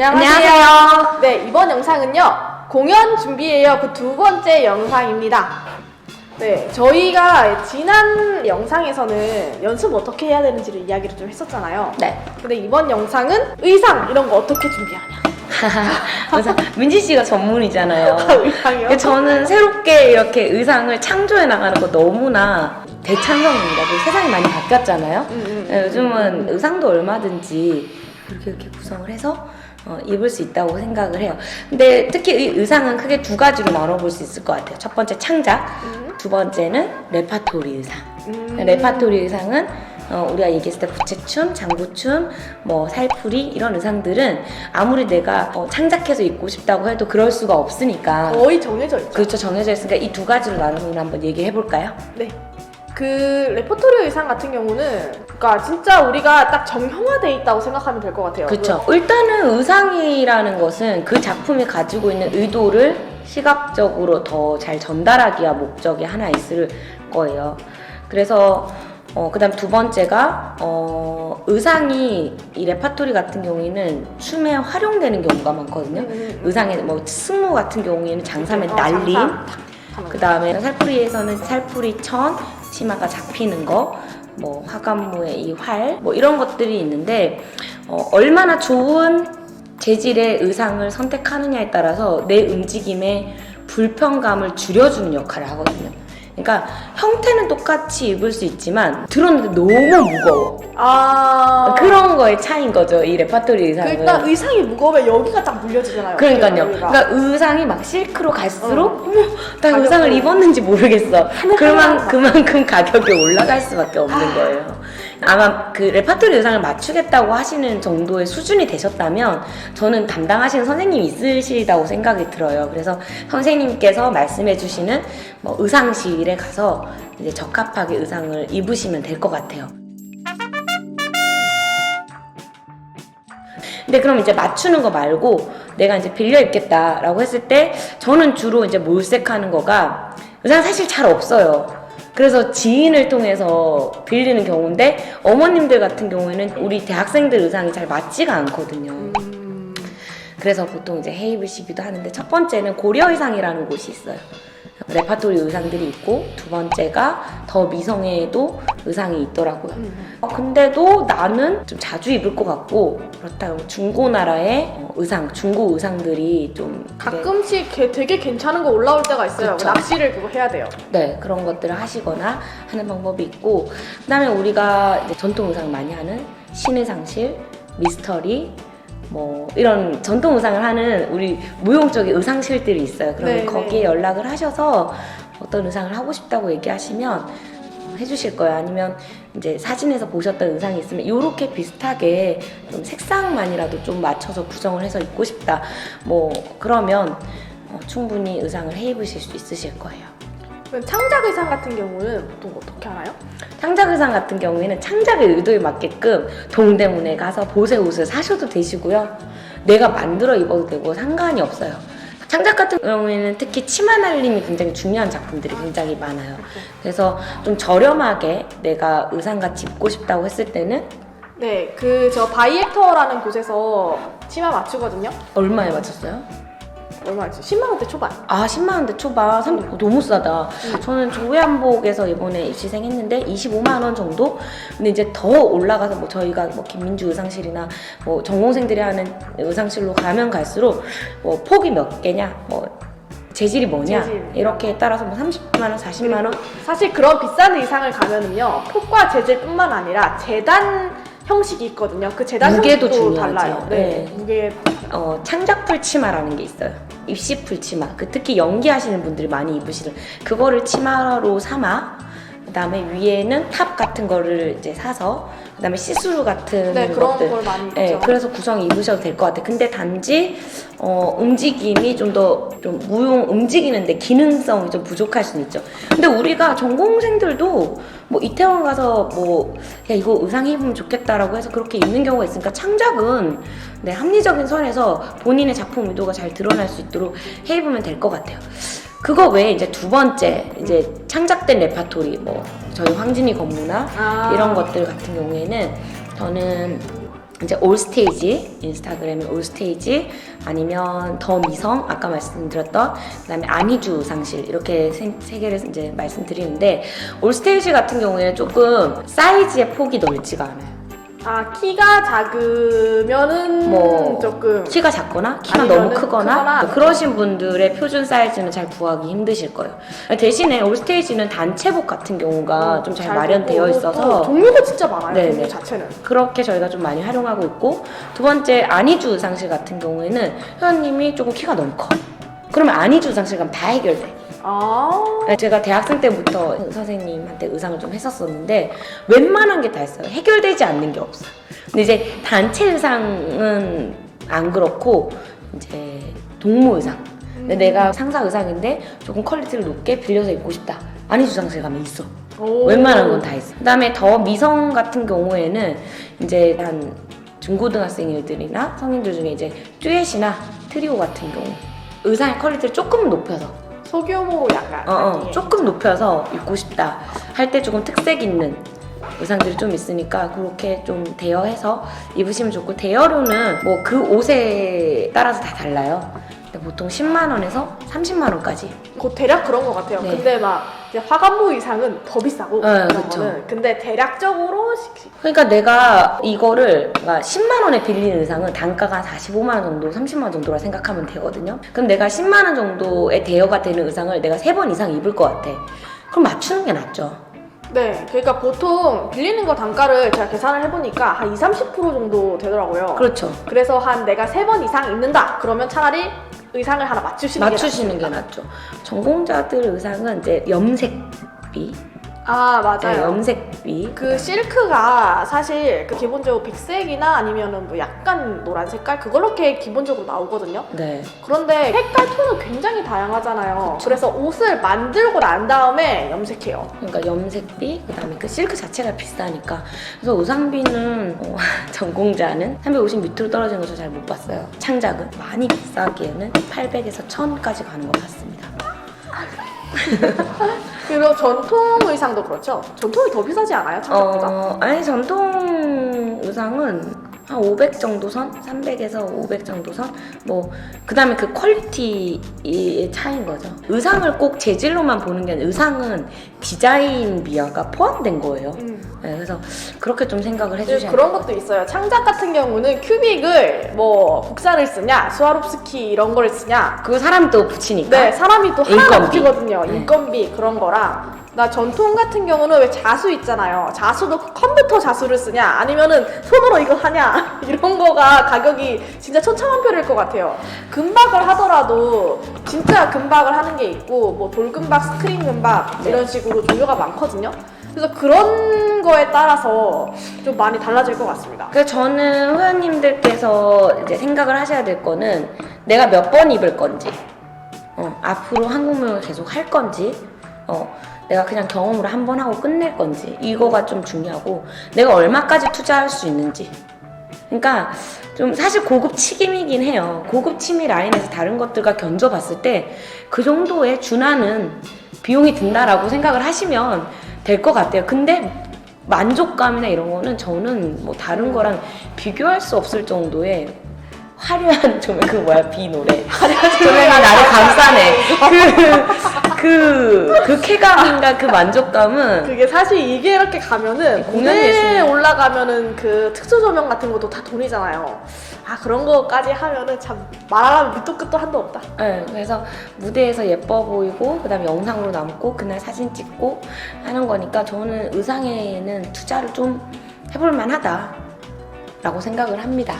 안녕하세요. 네, 이번 영상은요, 공연 준비예요. 그 두 번째 영상입니다. 네, 저희가 지난 영상에서는 연습 어떻게 해야 되는지를 이야기를 좀 했었잖아요. 네. 근데 이번 영상은 의상 이런 거 어떻게 준비하냐. 그래서 민지 씨가 전문이잖아요. 의상이요? 근데 저는 새롭게 이렇게 의상을 창조해 나가는 거 너무나 대찬성입니다. 그 세상이 많이 바뀌었잖아요. 음, 음, 네, 요즘은 의상도 얼마든지 이렇게 이렇게 구성을 해서 어, 입을 수 있다고 생각을 해요. 근데 특히 이 의상은 크게 두 가지로 나눠볼 수 있을 것 같아요. 첫 번째 창작, 음. 두 번째는 레파토리 의상. 음. 레파토리 의상은 어, 우리가 얘기했을 때 부채춤, 장구춤, 뭐 살풀이 이런 의상들은 아무리 내가 어, 창작해서 입고 싶다고 해도 그럴 수가 없으니까 거의 정해져 있죠. 그렇죠 정해져 있으니까 이 두 가지로 나누면 한번 얘기해 볼까요? 네. 그 레퍼토리 의상 같은 경우는 그러니까 진짜 우리가 딱 정형화돼 있다고 생각하면 될 것 같아요. 그렇죠. 일단은 의상이라는 것은 그 작품이 가지고 있는 의도를 시각적으로 더 잘 전달하기 위한 목적이 하나 있을 거예요. 그래서 어, 그 다음 두 번째가, 어, 의상이, 이 레파토리 같은 경우에는 춤에 활용되는 경우가 많거든요. 음, 음, 음. 의상에, 뭐, 승무 같은 경우에는 장사면 어, 날림, 장사. 그 다음에 살풀이에서는 살풀이 천, 치마가 잡히는 거, 뭐 화관무의 이 활, 뭐 이런 것들이 있는데 어, 얼마나 좋은 재질의 의상을 선택하느냐에 따라서 내 움직임의 불편감을 줄여주는 역할을 하거든요. 그러니까 형태는 똑같이 입을 수 있지만 들었는데 너무 무거워. 아 그런 거의 차이인 거죠. 이 레파토리 그 의상은. 일단 의상이 무거우면 여기가 딱 물려지잖아요. 그러니까요. 여기가. 그러니까 의상이 막 실크로 갈수록 어. 어머 나 가격도 의상을 입었는지 모르겠어. 그만. 그만큼 가격이 올라갈 수밖에 없는 거예요. 아마 그 레파토리 의상을 맞추겠다고 하시는 정도의 수준이 되셨다면 저는 담당하시는 선생님이 있으시다고 생각이 들어요. 그래서 선생님께서 말씀해주시는 뭐 의상실에 가서 이제 적합하게 의상을 입으시면 될 것 같아요. 근데 그럼 이제 맞추는 거 말고 내가 이제 빌려 입겠다라고 했을 때 저는 주로 이제 몰색하는 거가 의상 사실 잘 없어요. 그래서 지인을 통해서 빌리는 경우인데 어머님들 같은 경우에는 우리 대학생들 의상이 잘 맞지가 않거든요. 음, 그래서 보통 이제 해입을 시기도 하는데 첫 번째는 고려 의상이라는 곳이 있어요. 레파토리 의상들이 있고 두 번째가 더 미성에도 의상이 있더라고요. 음. 어, 근데도 나는 좀 자주 입을 것 같고 그렇다고 중고 나라의 어, 의상, 중고 의상들이 좀 가끔씩 게- 되게 괜찮은 거 올라올 때가 있어요. 그쵸. 낚시를 그거 해야 돼요. 네 그런 것들을 하시거나 하는 방법이 있고 그 다음에 우리가 이제 전통 의상 많이 하는 신의 상실, 미스터리 뭐 이런 전통 의상을 하는 우리 무용적인 의상실들이 있어요. 그러면 네, 거기에 네. 연락을 하셔서 어떤 의상을 하고 싶다고 얘기하시면 어, 해주실 거예요. 아니면 이제 사진에서 보셨던 의상이 있으면 이렇게 비슷하게 좀 색상만이라도 좀 맞춰서 구성을 해서 입고 싶다. 뭐 그러면 어, 충분히 의상을 해 입으실 수 있으실 거예요. 창작 의상 같은 경우는 보통 어떻게 하나요? 창작 의상 같은 경우에는 창작의 의도에 맞게끔 동대문에 가서 보세 옷을 사셔도 되시고요. 내가 만들어 입어도 되고 상관이 없어요. 창작 같은 경우에는 특히 치마 날림이 굉장히 중요한 작품들이 굉장히 많아요. 그래서 좀 저렴하게 내가 의상같이 입고 싶다고 했을 때는 네, 그 저 바이액터라는 곳에서 치마 맞추거든요. 얼마에 맞췄어요? 얼마였지? 10만 원대 초반. 아 10만 원대 초반 삼- 어, 너무 싸다. 저는 조회한복에서 이번에 입시생 했는데 25만 원 정도. 근데 이제 더 올라가서 뭐 저희가 뭐 김민주 의상실이나 뭐 전공생들이 하는 의상실로 가면 갈수록 뭐 폭이 몇 개냐, 뭐 재질이 뭐냐 재질. 이렇게 따라서 뭐 30만 원, 40만 원. 사실 그런 비싼 의상을 가면은요 폭과 재질뿐만 아니라 재단 형식이 있거든요. 그 재단 무게도 형식도 중요하죠. 달라요. 네, 네. 무게 어, 창작 풀 치마라는 게 있어요. 입시 풀 치마. 그 특히 연기하시는 분들이 많이 입으시는 그거를 치마로 삼아 그다음에 위에는 탑 같은 거를 이제 사서 그다음에 시스루 같은 네 그런 것들 걸 많이 입죠. 네, 그래서 구성 입으셔도 될 것 같아요. 근데 단지 어, 움직임이 좀 더 좀 무용 움직이는데 기능성이 좀 부족할 수는 있죠. 근데 우리가 전공생들도 뭐 이태원 가서 뭐 야 이거 의상 입으면 좋겠다라고 해서 그렇게 입는 경우가 있으니까 창작은 네, 합리적인 선에서 본인의 작품 의도가 잘 드러날 수 있도록 해 입으면 될 것 같아요. 그거 외에 이제 두 번째 이제 창작된 레파토리 뭐 저희 황진이 건무나 아. 이런 것들 같은 경우에는 저는 이제 올스테이지 인스타그램의 올스테이지 아니면 더 미성 아까 말씀드렸던 그다음에 안희주 상실 이렇게 세, 세 개를 이제 말씀드리는데 올스테이지 같은 경우에는 조금 사이즈의 폭이 넓지가 않아요. 아 키가 작으면은 뭐, 조금 키가 작거나 키가 아니면은 너무 크거나, 크거나. 뭐 그러신 분들의 표준 사이즈는 잘 구하기 힘드실 거예요. 대신에 올스테이지는 단체복 같은 경우가 좀 잘 마련되어 되고, 있어서 또 종류가 진짜 많아요. 네네. 종류 자체는. 그렇게 저희가 좀 많이 활용하고 있고 두 번째 안희주 상실 같은 경우에는 회원님이 조금 키가 너무 커. 그러면 안희주 상실 가면 다 해결돼. 아 제가 대학생 때부터 선생님한테 의상을 좀 했었었는데 웬만한 게 다 했어요. 해결되지 않는 게 없어. 근데 이제 단체 의상은 안 그렇고 이제 동무 의상. 근데 내가 상사 의상인데 조금 퀄리티를 높게 빌려서 입고 싶다. 안희주 상실 가면 있어. 오. 웬만한 건다 있어. 그다음에 더 미성 같은 경우에는 이제 한 중고등학생들이나 성인들 중에 이제 듀엣이나 트리오 같은 경우 의상의 퀄리티를 조금 높여서 소규모로 약간. 어, 어. 조금 높여서 입고 싶다 할 때 조금 특색 있는 의상들이 좀 있으니까 그렇게 좀 대여해서 입으시면 좋고 대여료는 뭐 그 옷에 따라서 다 달라요. 근데 보통 10만 원에서 30만 원까지. 곧 대략 그런 것 같아요. 네. 근데 막 이제 화관부 이상은 더 비싸고 네, 그런 그쵸. 거는. 근데 대략적으로 식- 그러니까 내가 이거를 그러니까 10만 원에 빌린 의상은 단가가 한 45만 원 정도, 30만 원 정도라 생각하면 되거든요. 그럼 내가 10만 원 정도의 대여가 되는 의상을 내가 세 번 이상 입을 것 같아. 그럼 맞추는 게 낫죠. 네, 그러니까 보통 빌리는 거 단가를 제가 계산을 해보니까 한 2, 30% 정도 되더라고요. 그렇죠. 그래서 한 내가 세 번 이상 입는다. 그러면 차라리 의상을 하나 맞추시는 맞추시는 게 낫죠. 전공자들 의상은 이제 염색비, 아 맞아요. 네, 염색비. 그 실크가 사실 그 기본적으로 백색이나 아니면은 뭐 약간 노란 색깔 그렇게 기본적으로 나오거든요. 네. 그런데 색깔 톤은 굉장히 다양하잖아요. 그래서 옷을 만들고 난 다음에 염색해요. 그러니까 염색비, 그다음에 그 실크 자체가 비싸니까. 그래서 의상비는 어, 전공자는 350 밑으로 떨어지는 거 저 잘 못 봤어요. 창작은 많이 비싸기에는 800에서 1000까지 가는 것 같습니다. 그리고 전통 의상도 그렇죠. 전통이 더 비싸지 않아요? 창작보다? 어, 아니 전통 의상은 한 500 정도 선, 300에서 500 정도 선, 뭐 그 다음에 그 퀄리티의 차이인 거죠. 의상을 꼭 재질로만 보는 게 아니라 의상은 디자인 비화가 포함된 거예요. 음. 네, 그래서 그렇게 좀 생각을 네, 해주셔야 그런 것도 있어요. 창작 같은 경우는 큐빅을 뭐 국산을 쓰냐, 스와롭스키 이런 걸 쓰냐. 그 사람 또 붙이니까. 네, 사람이 또 하나 인건비. 붙이거든요. 네. 인건비 그런 거랑. 나 전통 같은 경우는 왜 자수 있잖아요. 자수도 컴퓨터 자수를 쓰냐, 아니면은 손으로 이거 하냐 이런 거가 가격이 진짜 천차만별일 것 같아요. 금박을 하더라도 진짜 금박을 하는 게 있고 뭐 돌금박, 스크린 금박 네. 이런 식으로 종류가 많거든요. 그래서 그런 거에 따라서 좀 많이 달라질 것 같습니다. 그래서 저는 회원님들께서 이제 생각을 하셔야 될 거는 내가 몇 번 입을 건지, 어, 앞으로 한국무용을 계속 할 건지, 어, 내가 그냥 경험으로 한 번 하고 끝낼 건지, 이거가 좀 중요하고, 내가 얼마까지 투자할 수 있는지. 그러니까 좀 사실 고급 치김이긴 해요. 고급 치미 라인에서 다른 것들과 견줘봤을 때 그 정도의 준하는 비용이 든다라고 생각을 하시면 될 것 같아요. 근데 만족감이나 이런 거는 저는 뭐 다른 거랑 비교할 수 없을 정도의 화려한 조명 그 뭐야 비 노래 조명이 나를 감싸네 그 그 그 쾌감인가 그 만족감은 그게 사실 이게 이렇게 가면은 공연 무대에 예술이에요. 올라가면은 그 특수 조명 같은 것도 다 돈이잖아요. 아 그런 거까지 하면은 참 말하면 밑도 끝도 한도 없다. 네, 그래서 무대에서 예뻐 보이고 그다음에 영상으로 남고 그날 사진 찍고 하는 거니까 저는 의상에는 투자를 좀 해볼 만하다라고 생각을 합니다.